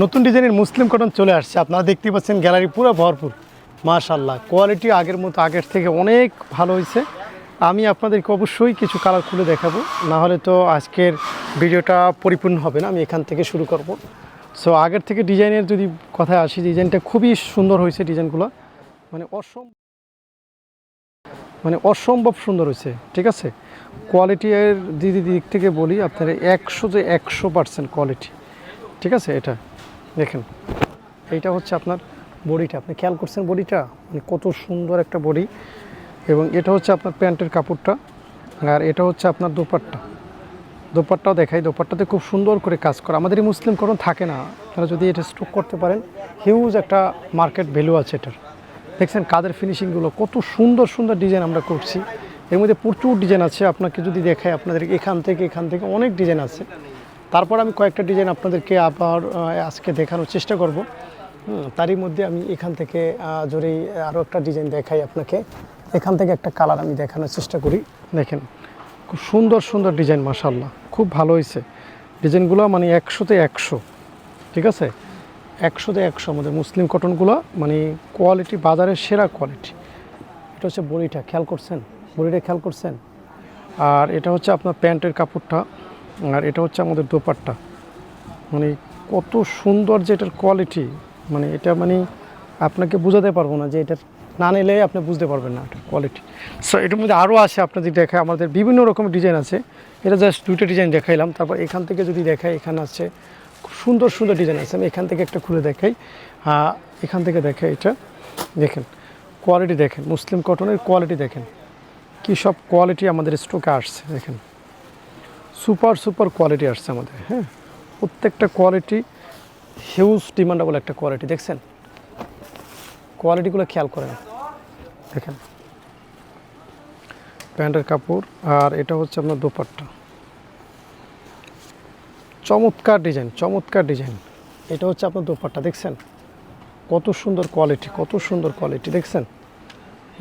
নতুন ডিজাইনের মুসলিম কটন চলে আসছে। আপনারা দেখতে পাচ্ছেন গ্যালারি পুরো ভরপুর। মাশাল্লাহ কোয়ালিটি আগের মতো, আগের থেকে অনেক ভালো হয়েছে। আমি আপনাদেরকে অবশ্যই কিছু কালার খুলে দেখাবো। না হলে তো আজকের ভিডিওটা পরিপূর্ণ হবে না, আমি এখান থেকে শুরু করব। সো আগের থেকে ডিজাইনের যদি কথায় আসি, ডিজাইনটা খুবই সুন্দর হয়েছে ডিজাইনগুলো। মানে অসম মানে অসম্ভব সুন্দর হয়েছে, ঠিক আছে? কোয়ালিটি এর দিদি দিক থেকে বলি, আপনার একশো যে একশো পার্সেন্ট কোয়ালিটি ঠিক আছে এটা? দেখেন, এইটা হচ্ছে আপনার বডিটা। আপনি খেয়াল করছেন বডিটা? মানে কত সুন্দর একটা বডি। এবং এটা হচ্ছে আপনার প্যান্টের কাপড়টা, আর এটা হচ্ছে আপনার দোপাট্টা। দোপাট্টাও দেখাই, দোপাট্টাতে খুব সুন্দর করে কাজ করে। আমাদের এই মুসলিম করণ থাকে না। আপনারা যদি এটা স্টক করতে পারেন হিউজ একটা মার্কেট ভ্যালু আছে এটার। দেখছেন কাদের ফিনিশিংগুলো কত সুন্দর সুন্দর ডিজাইন আমরা করছি। এর মধ্যে প্রচুর ডিজাইন আছে। আপনাকে যদি দেখাই, আপনাদের এখান থেকে এখান থেকে অনেক ডিজাইন আছে। তারপর আমি কয়েকটা ডিজাইন আপনাদেরকে আবার আজকে দেখানোর চেষ্টা করব। তারই মধ্যে আমি এখান থেকে জোরেই আরও একটা ডিজাইন দেখাই আপনাকে। এখান থেকে একটা কালার আমি দেখানোর চেষ্টা করি। দেখেন, খুব সুন্দর সুন্দর ডিজাইন মাসাল্লাহ খুব ভালো হয়েছে ডিজাইনগুলো মানে একশোতে একশো। ঠিক আছে? একশোতে একশো আমাদের মুসলিম কটনগুলো মানে কোয়ালিটি বাজারের সেরা কোয়ালিটি এটা হচ্ছে বড়িটা, খেয়াল করছেন? বড়িটা খেয়াল করছেন? আর এটা হচ্ছে আপনার প্যান্টের কাপড়টা। আর এটা হচ্ছে আমাদের দোপাট্টা। মানে কত সুন্দর যে এটার কোয়ালিটি মানে এটা মানে আপনাকে বোঝাতে পারব না যে এটার না নিলে আপনি বুঝতে পারবেন না এটার কোয়ালিটি সো এটার মধ্যে আরও আছে আপনাদের দেখায়, আমাদের বিভিন্ন রকমের ডিজাইন আছে। এটা জাস্ট দুইটা ডিজাইন দেখাইলাম। তারপর এখান থেকে যদি দেখাই, এখানে আছে খুব সুন্দর সুন্দর ডিজাইন আছে। আমি এখান থেকে একটা খুলে দেখাই। এখান থেকে দেখাই এটা। দেখেন কোয়ালিটি দেখেন। মুসলিম কটনের কোয়ালিটি দেখেন। কী সব কোয়ালিটি আমাদের স্টকে আসছে, দেখেন। সুপার সুপার কোয়ালিটি আসছে আমাদের হ্যাঁ? প্রত্যেকটা কোয়ালিটি হিউজ ডিমান্ডেবল একটা কোয়ালিটি দেখছেন? কোয়ালিটিগুলো খেয়াল করেন। দেখেন। প্যান্টের কাপড়, আর এটা হচ্ছে আপনার দোপাট্টা। চমৎকার ডিজাইন চমৎকার ডিজাইন এটা হচ্ছে আপনার দোপাট্টা, দেখছেন? কত সুন্দর কোয়ালিটি কত সুন্দর কোয়ালিটি দেখছেন?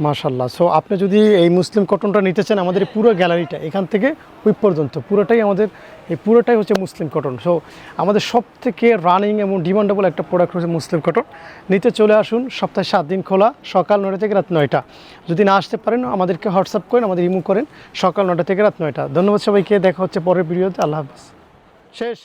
মাশাল্লাহ সো আপনি যদি এই মুসলিম কটনটা নিতে চান, আমাদের পুরো গ্যালারিটা এখান থেকে ওই পর্যন্ত। পুরোটাই আমাদের, এই পুরোটাই হচ্ছে মুসলিম কটন সো আমাদের সব থেকে রানিং এবং ডিমান্ডেবল একটা প্রোডাক্ট হচ্ছে মুসলিম কটন নিতে চলে আসুন, সপ্তাহে সাত দিন খোলা, সকাল নয়টা থেকে রাত নয়টা। যদি না আসতে পারেন, আমাদেরকে হোয়াটসঅ্যাপ করেন, আমাদের ইমো করেন, সকাল নয়টা থেকে রাত নয়টা। ধন্যবাদ সবাইকে, দেখা হচ্ছে পরের ভিডিওতে আল্লাহ হাফিজ। শেষ।